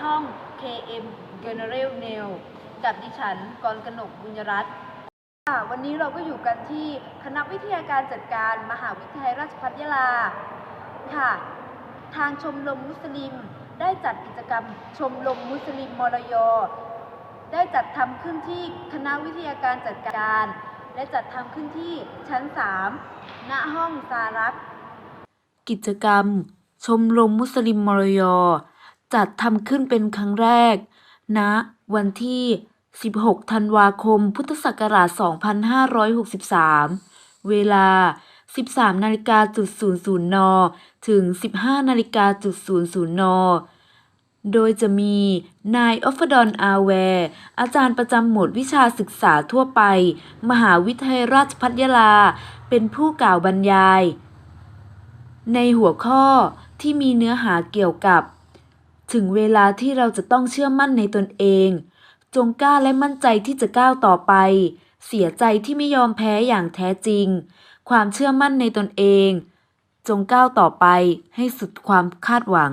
ช่อง KM General Nail กับดิฉันกรกนกบุญรัตน์ค่ะวันนี้เราก็อยู่กันที่คณะวิทยาการจัดการมหาวิทยาลัยราชภัฏยะลาค่ะ ทางชมรมมุสลิม ได้จัดกิจกรรมชมรมมุสลิมมรยได้จัดทำขึ้นที่คณะวิทยาการจัดการ และจัดทำขึ้นที่ชั้น 3 ณ ห้องสารักกิจกรรม ชมรมมุสลิมมรย จัดทำขึ้นเป็นครั้งแรกณวันที่ 16 ธันวาคม พุทธศักราช 2563 เวลา 13นาฬิกาจุด00 น ถึง 15นาฬิกาจุด00 น โดยจะมีนายออฟดอนอาแวร์ อาจารย์ประจำหมวดวิชาศึกษาทั่วไป มหาวิทยาลัยราชภัฏยาลา เป็นผู้กล่าวบรรยาย ในหัวข้อที่มีเนื้อหาเกี่ยวกับ ถึงเวลาที่เราจะต้องเชื่อมั่นในตนเอง จงกล้าและมั่นใจที่จะก้าวต่อไป เสียใจที่ไม่ยอมแพ้อย่างแท้จริง ความเชื่อมั่นในตนเอง จงก้าวต่อไปให้สุดความคาดหวัง